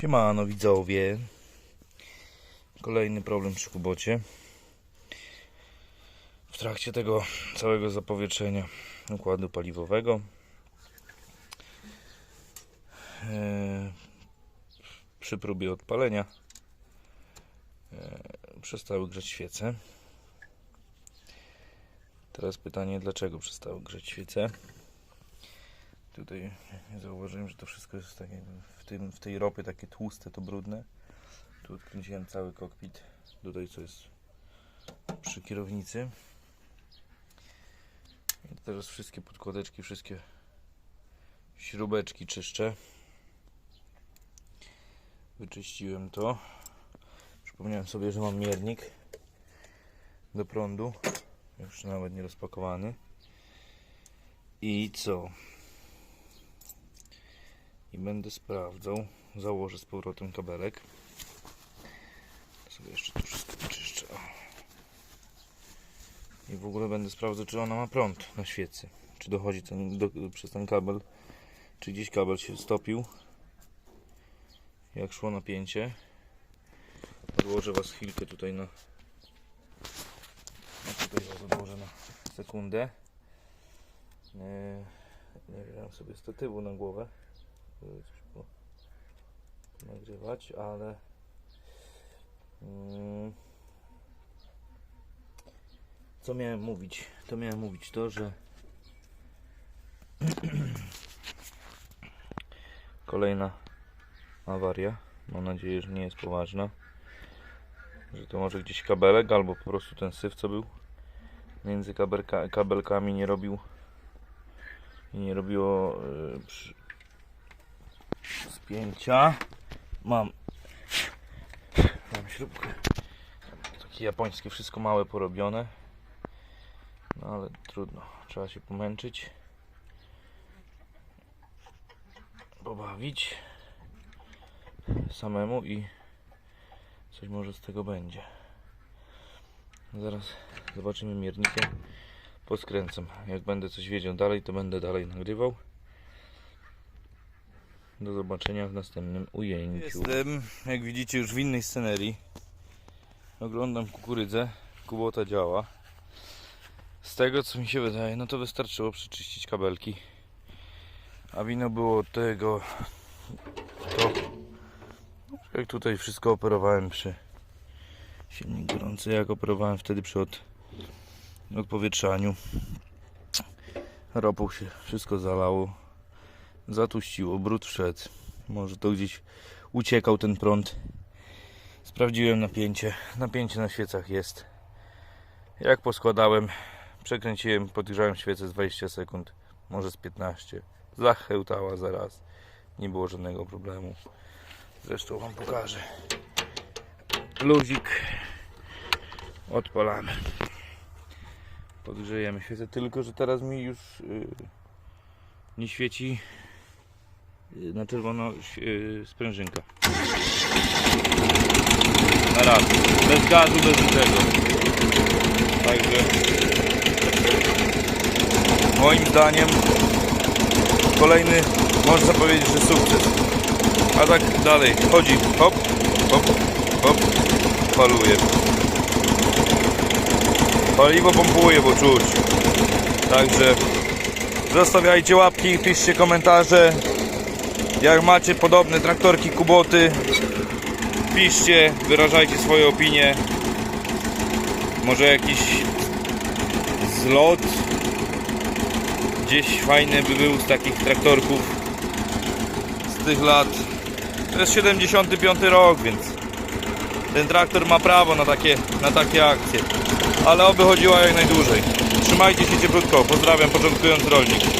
Siemano widzowie. Kolejny problem przy kubocie. W trakcie tego całego zapowietrzenia układu paliwowego e, przy próbie odpalenia e, przestały grzeć świece. Teraz pytanie, dlaczego przestały grzeć świece? Tutaj zauważyłem, że to wszystko jest takie w, tym, w tej ropie takie tłuste, to brudne. Tu odkręciłem cały kokpit. Tutaj co jest przy kierownicy. I teraz wszystkie podkładeczki, wszystkie śrubeczki czyszczę. Wyczyściłem to. Przypomniałem sobie, że mam miernik do prądu. Już nawet nie rozpakowany. I co? I będę sprawdzał. Założę z powrotem kabelek. Sobie jeszcze tu wszystko wyczyszczę. I w ogóle będę sprawdzał, czy ona ma prąd na świecy. Czy dochodzi ten, do, przez ten kabel, czy gdzieś kabel się stopił. Jak szło napięcie. Odłożę Was chwilkę tutaj na. No tutaj Was odłożę na sekundę. Nie, nie sobie statywu na głowę coś nagrywać, ale mm, co miałem mówić? To miałem mówić to, że kolejna awaria. Mam nadzieję, że nie jest poważna. Że to może gdzieś kabelek, albo po prostu ten syf, co był między kabelka, kabelkami, nie robił i nie robiło y, przy, spięcia. Mam, mam śrubkę. Takie japońskie, wszystko małe porobione. No ale trudno, trzeba się pomęczyć. Pobawić samemu i coś może z tego będzie. Zaraz zobaczymy miernikiem. Poskręcam. Jak będę coś wiedział dalej, to będę dalej nagrywał. Do zobaczenia w następnym ujęciu. Jestem, jak widzicie, już w innej scenerii. Oglądam kukurydzę. Kubota działa. Z tego co mi się wydaje, no to wystarczyło przeczyścić kabelki. A wino było tego to jak tutaj wszystko operowałem przy silnik gorący, jak operowałem wtedy przy od, odpowietrzaniu. Ropą się wszystko zalało zatuściło, brud wszedł. Może to gdzieś uciekał ten prąd. Sprawdziłem napięcie. Napięcie na świecach jest. Jak poskładałem, przekręciłem, podgrzałem świecę z 20 sekund, może z 15. Zachełtała zaraz. Nie było żadnego problemu. Zresztą Wam pokażę. Luzik. Odpalamy. Podgrzejemy świecę, tylko że teraz mi już yy, nie świeci na czerwono yy, sprężynka. Na raz. Bez gazu, bez niczego. Także moim zdaniem kolejny można powiedzieć, że sukces. A tak dalej. Chodzi. Hop, hop, hop. Faluje. Paliwo pompuje, bo czuć. Także zostawiajcie łapki, piszcie komentarze. Jak macie podobne traktorki, kuboty, piszcie, wyrażajcie swoje opinie. Może jakiś zlot gdzieś fajny by był z takich traktorków z tych lat. To jest 75 rok, więc ten traktor ma prawo na takie, na takie akcje. Ale oby chodziła jak najdłużej. Trzymajcie się cieplutko. Pozdrawiam, początkujący rolnik.